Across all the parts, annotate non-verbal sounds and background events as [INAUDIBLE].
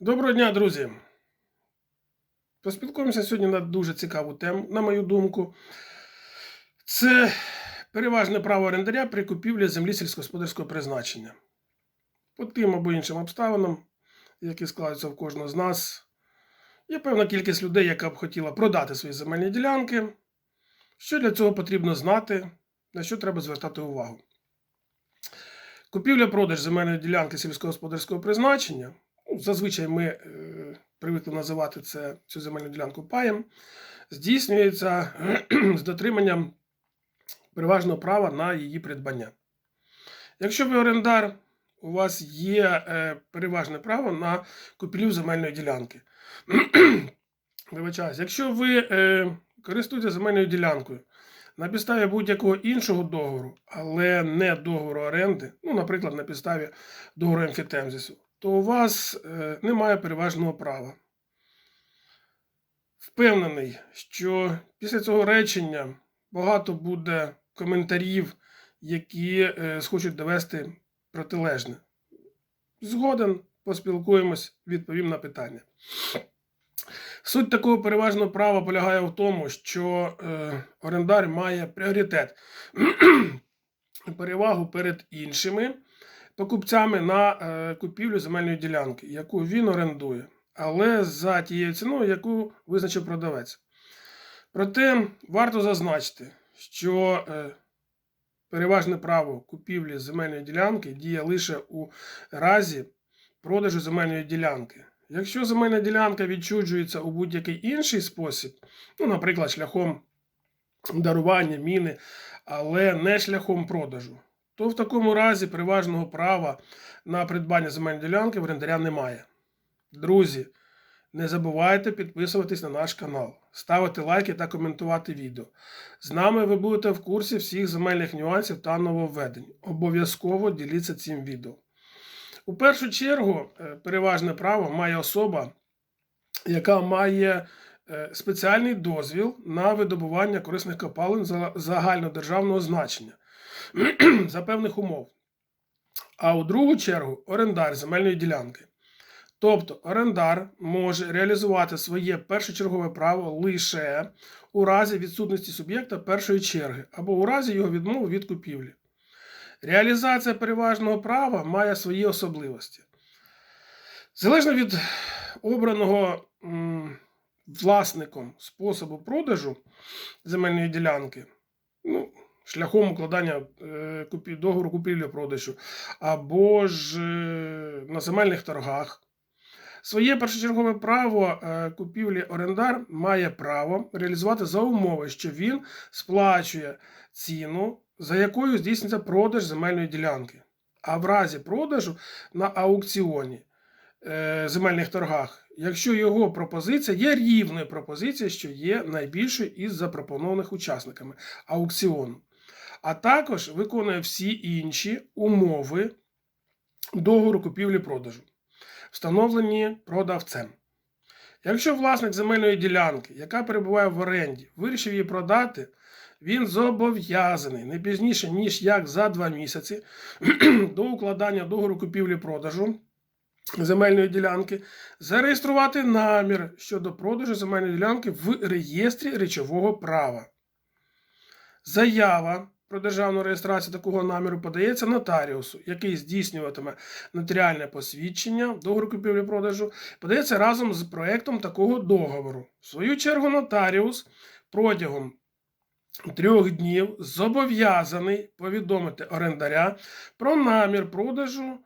Доброго дня, друзі! Поспілкуємося сьогодні на дуже цікаву тему, на мою думку. Це переважне право орендаря при купівлі землі сільськогосподарського призначення. По тим або іншим обставинам, які складаються в кожного з нас, є певна кількість людей, яка б хотіла продати свої земельні ділянки. Що для цього потрібно знати, на що треба звертати увагу. Купівля-продаж земельної ділянки сільськогосподарського призначення. Ну, Зазвичай ми е, привикли називати це, цю земельну ділянку паєм, здійснюється з дотриманням переважного права на її придбання. Якщо ви орендар, у вас є е, переважне право на купівлю земельної ділянки. Вибачаюсь, якщо ви е, користуєтеся земельною ділянкою на підставі будь-якого іншого договору, але не договору оренди, ну, наприклад, на підставі договору емфітемзису, то у вас е, немає переважного права. Впевнений, що після цього речення багато буде коментарів, які е, схочуть довести протилежне. Згоден, поспілкуємось, відповім на питання. Суть такого переважного права полягає в тому, що е, орендар має пріоритет [CLEARS THROAT] перевагу перед іншими покупцями на е, купівлю земельної ділянки, яку він орендує, але за тією ціною, яку визначив продавець. Проте варто зазначити, що е, переважне право купівлі земельної ділянки діє лише у разі продажу земельної ділянки. Якщо земельна ділянка відчуджується у будь-який інший спосіб, ну, наприклад, шляхом дарування міни, але не шляхом продажу, то в такому разі переважного права на придбання земельної ділянки в орендаря немає. Друзі, не забувайте підписуватись на наш канал, ставити лайки та коментувати відео. З нами ви будете в курсі всіх земельних нюансів та нововведень. Обов'язково діліться цим відео. У першу чергу, е, переважне право має особа, яка має е, спеціальний дозвіл на видобування корисних копалин загальнодержавного значення [CLEARS THROAT] за певних умов. А у другу чергу орендар земельної ділянки. Тобто орендар може реалізувати своє першочергове право лише у разі відсутності суб'єкта першої черги або у разі його відмови від купівлі. Реалізація переважного права має свої особливості. Залежно від обраного власником способу продажу земельної ділянки, ну, шляхом укладання е, договору купівлі-продажу, або ж е, на земельних торгах. Своє першочергове право е, купівлі орендар має право реалізувати за умови, що він сплачує ціну, за якою здійснюється продаж земельної ділянки. А в разі продажу на аукціоні земельних торгах, якщо його пропозиція є рівною пропозицією, що є найбільшою із запропонованих учасниками аукціону, а також виконує всі інші умови договору купівлі-продажу, встановлені продавцем. Якщо власник земельної ділянки, яка перебуває в оренді, вирішив її продати, він зобов'язаний не пізніше, ніж як за два місяці [CLEARS THROAT] до укладання договору купівлі-продажу земельної ділянки, зареєструвати намір щодо продажу земельної ділянки в реєстрі речового права. Заява про державну реєстрацію такого наміру подається нотаріусу, який здійснюватиме нотаріальне посвідчення договору купівлі-продажу, подається разом з проектом такого договору. В свою чергу, нотаріус протягом трьох днів зобов'язаний повідомити орендаря про намір продажу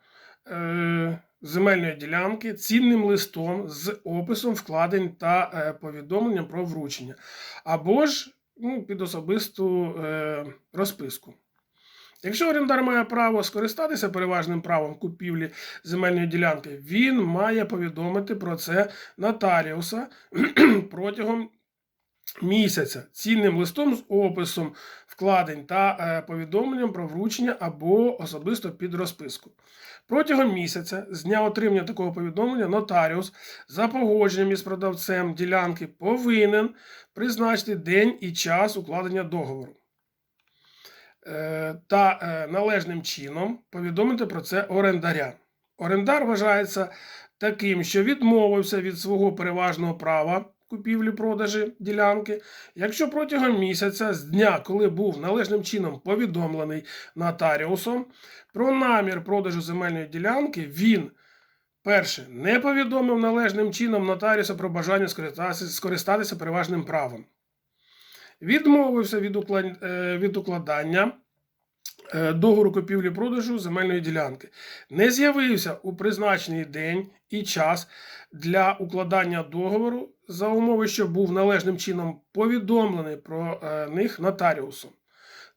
е, земельної ділянки цінним листом з описом вкладень та е, повідомленням про вручення, або ж ну, під особисту е, розписку. Якщо орендар має право скористатися переважним правом купівлі земельної ділянки, він має повідомити про це нотаріуса [CLEARS THROAT] протягом місяця цінним листом з описом вкладень та е, повідомленням про вручення або особисто під розписку. Протягом місяця з дня отримання такого повідомлення нотаріус за погодженням із продавцем ділянки повинен призначити день і час укладення договору. Е, Та е, належним чином повідомити про це орендаря. Орендар вважається таким, що відмовився від свого переважного права купівлі-продажі ділянки, якщо протягом місяця з дня, коли був належним чином повідомлений нотаріусом про намір продажу земельної ділянки, він перше не повідомив належним чином нотаріуса про бажання скористатися, переважним правом, відмовився від, е, укладання договору купівлі-продажу земельної ділянки, не з'явився у призначений день і час для укладання договору за умови, що був належним чином повідомлений про е, них нотаріусом.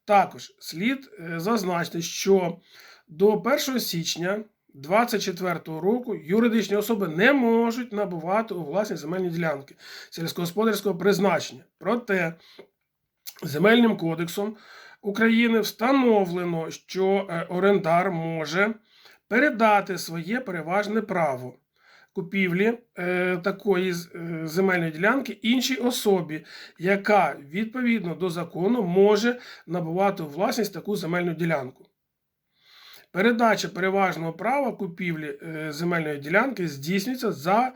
Також слід е, зазначити, що до 1 січня 2024 року юридичні особи не можуть набувати у власні земельні ділянки сільськогосподарського призначення. Проте Земельним кодексом України встановлено, що е, орендар може передати своє переважне право купівлі е, такої е, земельної ділянки іншій особі, яка відповідно до закону може набувати у власність таку земельну ділянку. Передача переважного права купівлі земельної ділянки здійснюється за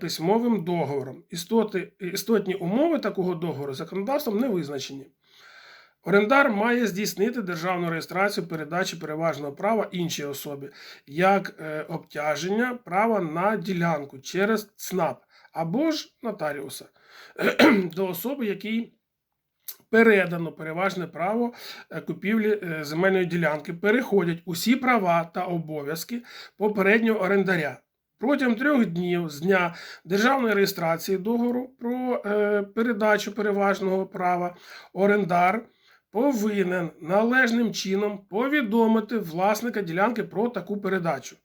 письмовим договором. Істоти, істотні умови такого договору законодавством не визначені. Орендар має здійснити державну реєстрацію передачі переважного права іншій особі як е, обтяження права на ділянку через ЦНАП або ж нотаріуса [CLEARS THROAT] до особи, якій передано переважне право е, купівлі е, земельної ділянки, переходять усі права та обов'язки попереднього орендаря. Протягом трьох днів з дня державної реєстрації договору про передачу переважного права орендар повинен належним чином повідомити власника ділянки про таку передачу.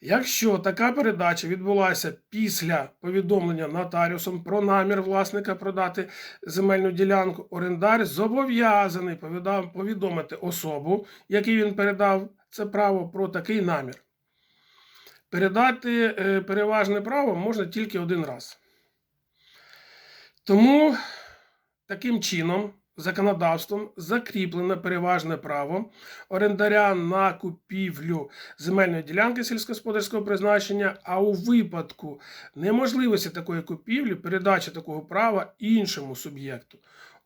Якщо така передача відбулася після повідомлення нотаріусом про намір власника продати земельну ділянку, орендар зобов'язаний повідомити особу, якій він передав це право про такий намір. Передати е, переважне право можна тільки один раз. Тому таким чином законодавством закріплено переважне право орендаря на купівлю земельної ділянки сільськогосподарського призначення, а у випадку неможливості такої купівлі передача такого права іншому суб'єкту.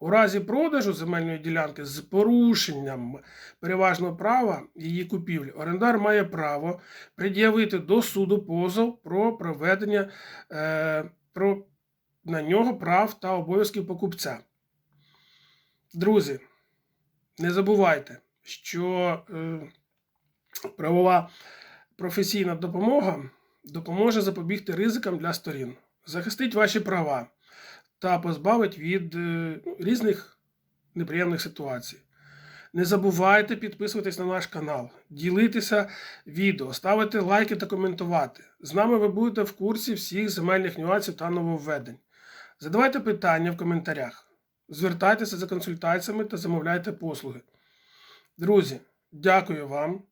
У разі продажу земельної ділянки з порушенням переважного права її купівлі, орендар має право пред'явити до суду позов про проведення е, про на нього прав та обов'язків покупця. Друзі, не забувайте, що е, правова професійна допомога допоможе запобігти ризикам для сторін, захистить ваші права та позбавить від е, ну, різних неприємних ситуацій. Не забувайте підписуватись на наш канал, ділитися відео, ставити лайки та коментувати. З нами ви будете в курсі всіх земельних нюансів та нововведень. Задавайте питання в коментарях. Звертайтеся за консультаціями та замовляйте послуги. Друзі, дякую вам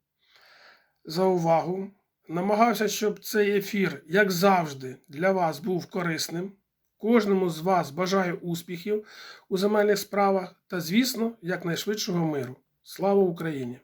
за увагу. Намагався, щоб цей ефір, як завжди, для вас був корисним. Кожному з вас бажаю успіхів у земельних справах та, звісно, якнайшвидшого миру. Слава Україні!